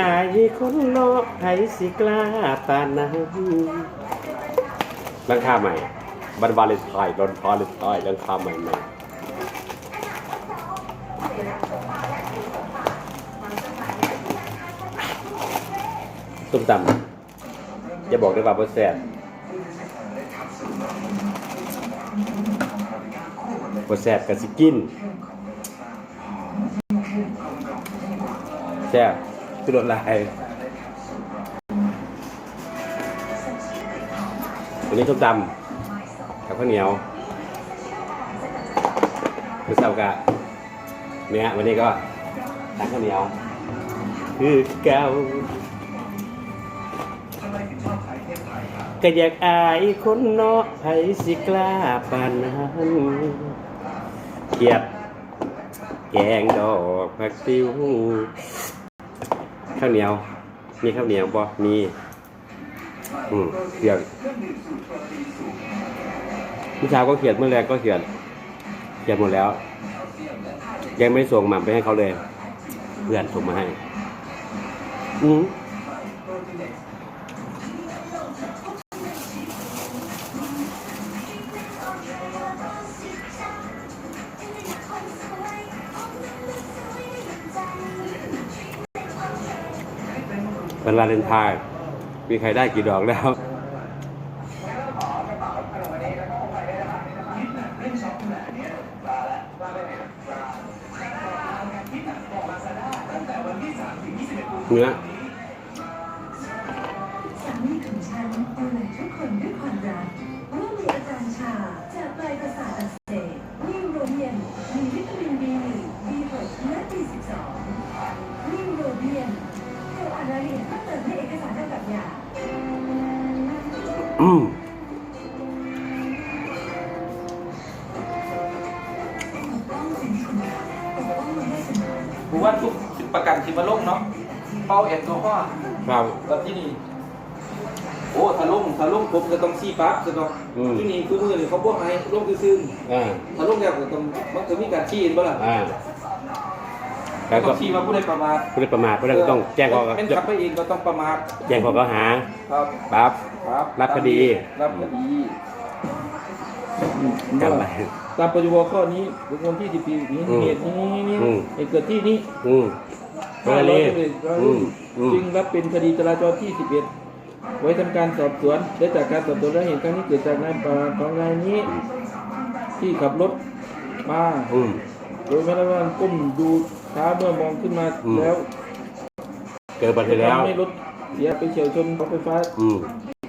อายคนนอกไผสิกล้าปานนั้นรังคาใหม่บันวาเลนไทน์รอนพาเลนไทน์รังคาใหม่ใหม่ส้มตำอย่าบอกได้ว่าบ่แซ่บบ่แซ่บก็สิกินแซ่บ คือรสลายวันนี้ส้มตำกับข้าวเหนียวคือเสากะเนี่ยวันนี้ก็ทานข้าวเหนียว คือเก่าก็อยากอายคนเนาะไผสิกล้าปานนั้นเกียดแกงดอกผักติ้ว ข้าวเหนียว มีข้าวเหนียวบ่มีอืมเขียนพี่เช้าก็เขียนเมื่อแรกก็เขียน เขียนหมดแล้ว ยังไม่ส่งหม่ำไปให้เขาเลย เพื่อนส่งมาให้ อืม เป็นวาเลนไทน์มีใครได้กี่ดอกแล้วเนื้อสามีของฉันดูแลทุกคนด้วยความรักเมื่อมีอาการชาจากปลายประสาทอักเส กูว่าทุกประกันชิมาลงเนาะเป้าแอลกอฮอล์ครับแบบที่นี่โอ้ถ้าลงถ้าลงผมก็ต้องซีปั๊บจะต้องอืมที่นี่คือมือนี่เขาบอกให้ลงซื่ออ่าๆถ้าลงแล้วก็ต้องมันจะมีการชี้บ่ล่ะอ่าแล้วก็ต้องชี้ว่าผู้ใดประมาทผู้ใดประมาทผู้ใดก็ต้องแจ้งข้อเป็นขับไปเองก็ต้องประมาทแจ้งข้อกล่าวหาครับปั๊บ ครับรับคดี รับคดีจำไป ตามปัจจุบันข้อนี้บุคคลที่14นี้อืมเหตุนี้นี้อืม เหตุเกิดที่นี้อืมกรณีอืมอืมจึงรับเป็นคดีจราจรที่11ไว้ทำการสอบสวนและจากการสอบสวนและเหตุการณ์นี้เกิดจากนายปราณของนายนี้ ที่ขับรถมาอืม โดยไม่ได้ว่าก้มดูเท้าเมื่อมองขึ้นมาอืม แล้วเกิดอุบัติเหตุแล้ว ทำให้รถเสียไปเฉียวชนเสาไฟฟ้า อืมรถ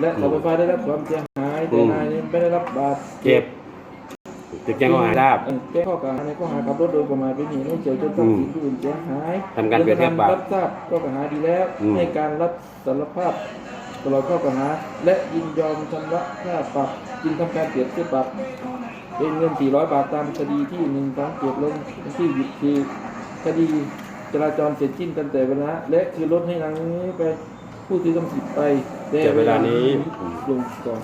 และเสาไฟฟ้าได้รับความเสียหายอืแต่มนายนี้ไม่ได้รับบาดเจ็บจึงแจ้งข้อหาทราบเออแจ้งข้อกล่าวหาในข้อหาขับรถโดยประมาทเป็นเหตุให้เฉียวชนทรัพย์สินผู้อื่นเสียหายทำการเปรียบเทียบปรับรับทราบข้อกล่าวหาดีแล้วอืมให้การรับสารภาพตลอดข้อกล่าวหา และยินยอมชำระค่าปรับจึงทำการเปรียบเทียบปรับเป็นเงิน 400 บาทตามคดีที่1นึ่งสองเก็บลงที่หยุดคือคดีจราจรเสร็จสิ้นกันแต่เวลาและคือลดให้นางนี้ไปผู้ถือกำสิทธิ์ ไปแต่แต่เวลานี้ลงก่อน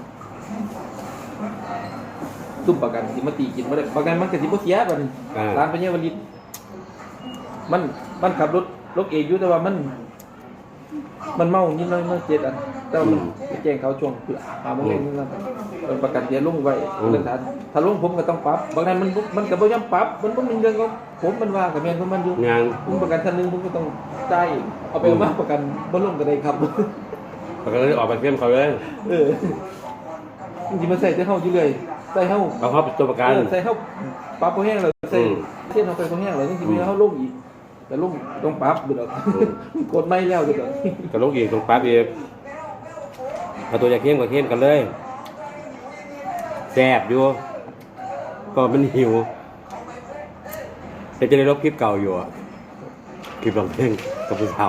ตุ้มประกันสิมาตีกินมาได้ประกันมันก็สิบ่เสียบัดนี้อ่า ร้านปัญญาวันนี้มันมันขับรถรถเองอยู่แต่ว่ามัน มันเมานิดหน้อยมันเจ็ดอันแต่ว่ามันไปแจ้งเขาช่วงเพื่อหาโมงเล่นนี่นะมันประกันเสียลงไว้เรื่องฐานถ้าลงผมก็ต้องปรับบางนั้นมันบ่มันก็บ่ยอมปรับมันบ่มีเรื่องของผมมันว่ากับแม่นของมันอยู่ งาน ผมประกันท่านหนึงผมก็ต้องจ่ายเอาไปเอามาประกันบ่ลงก็ได้ครับ ปกติออกไปเพี้ยมเขาเลยเออจริงๆมันใส่แต่เฮาอยู่เลยใส่เฮาเอาเขาเป็นตัวประกัน เออใส่เฮาปรับบ่แห้งแล้วใส่อืมเส้นเฮาไปบ่แห้งแล้วจริงๆมีเฮาลงอีกแต่ลงต้องปรับเบิดออกอืม กดไม่แล้วเบิดออกกระโลกอีกตรงปั๊บอีกเอาตัวอยากเข้มก็เข้มกันเลยแซ่บอยู่ ก็มันหิวแต่จะได้ลบคลิปเก่าอยู่อะคลิปลองเพลงกับผู้เฒ่า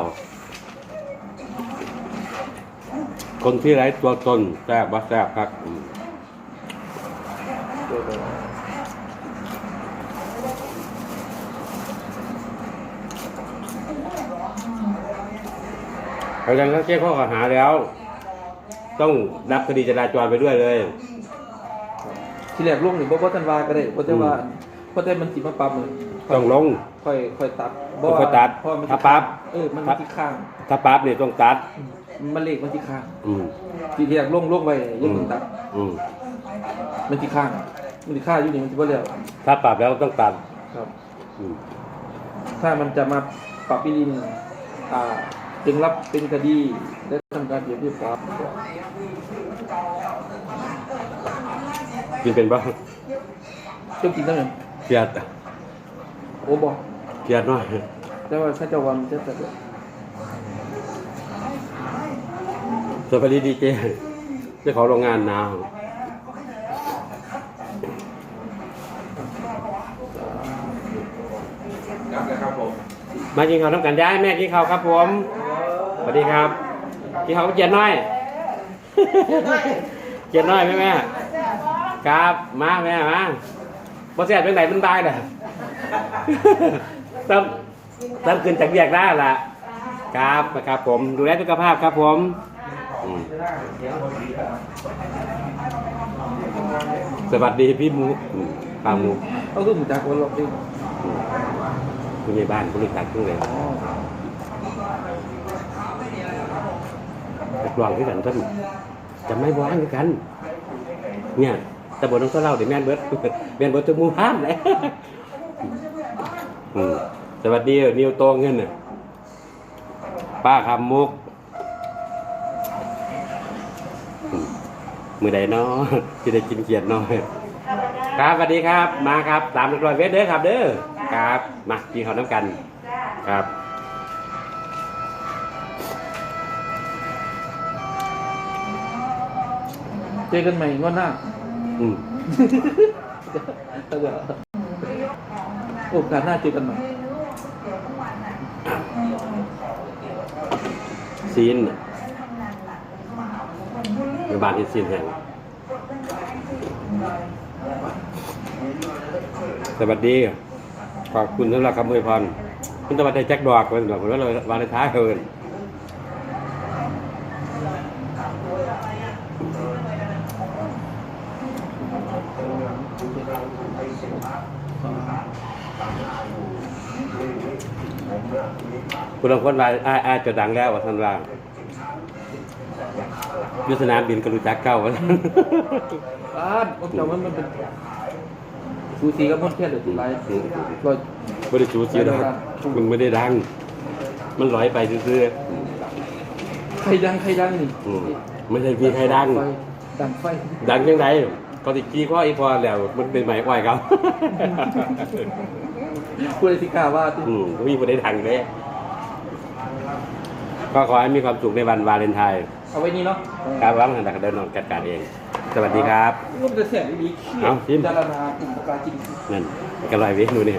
คนที่ไร้ตัวตนแซ่บว่าแซ่บครับอืมเพราะฉะนั้นเขาแจ้งข้อกล่าวหาแล้ว ต้องรับคดีจราจรไปด้วยเลย ที่แรกลงนี่บ่บ่ทันว่าก็ได้บ่แต่ว่าอืมบ่แต่มันสิมาปรับเลยต้องลง ค่อยค่อยตัดต้องค่อยตัดเพราะมันถ้าปั๊บเออมันครับที่ข้าง ถ้าปั๊บเนี่ยต้องตัดมั นเลขมันที่ข้างอืมที่เรียกลงลงไว้อยังมึงตัด อืมมันที่ข้าง มันที่ข้างอยู่นี่มันที่ว่าเรียกถ้าปรับแล้วต้องตัดครับ อืมถ้ามันจะมาปรับปิลินอ่าจึงรับเป็นคดี และทำการเปรียบเทียบปรับกินเป็นบ้างเจ้ากินได้ไหมเกลียดโอ้บอกเกลียดหน่อยแต่ว่าถ้าเจะวันจะจะ สวัสดีดีเจเจ้าของโรงงานนาวครับนะครับผมมากินข้าวน้ำกันได้แม่กินข้าวครับผมสวัสดีครับกินข้าวกับเกียรติน้อยเกียรติน้อยไหมแม่ครับมาแม่มาบ่เสียเป็นไหนมันบายเด้อตั้มตั้มขึ้นจากเบียกได้ล่ะครับครับผมดูแลสุขภาพครับผมอืม สวัสดีพี่หมูอืมปลาหมูเอาลูกหมูจากวันหลอกดิคุณยายบ้านคุณรู้จักทุกเลยอ๋อนักร้องที่กันต้นจะไม่บ้างคือกัน เนี่ยแต่บทต้องเล่าเดี๋ยวแม่นเบิร์ดแม่นเบิร์ดจะมูห้ามเลยอืมสวัสดีนิวโตเงินน่ะป้าคำมุก มือใดเนาะที่ได้กินเกียรติน้อยครับสวัสดีครับมาครับตามเรียบร้อยเวทเด้อครับ เด้อครับมากินข้าวน้ำกันครับเจอกันใหม่งวดหน้าอืมถ้าเกิดโอกาสหน้าเจอกันใหม่ซีน บานที่ซีนแห่ง สวัสดี ขอบคุณสำหรับคำอวยพรคุณตะวันได้แจ็คดอกเป็นแบบว่าเราวันท้ายเฮินคุณลองคนว่าอ้ายอ้ายจะดังแล้วว่าท่านว่า ยุทธสนามบินก็รู้จักเก้าว่าอ่าผมจำว่ามันเป็นซูซีกับมอนเทียนหรือไรรอยไม่ได้จูซีดอกมึงไม่ได้ดัง มันลอยไปซื่อใครดังใครดังนี่ๆอืมไม่ใช่มีใครดังไฟดังไฟ ดังยังไงก็ติกี้ข้ออีพอแล้วมันเป็นไหมอ้อยเขาพูดอะไรสิกล้าว่าที่อืมก็มีคนได้ดังเลย ก็ขอให้มีความสุขในวันวาเลนไทน์เอาไว้นี่เนาะการวางแผนการเดินนอนจัดการเอง สวัสดีครับรูปจะเสียงดีๆเอาจิ้มดารานากลุ่มปากกาจริงนั่นกระไรเวนูนี่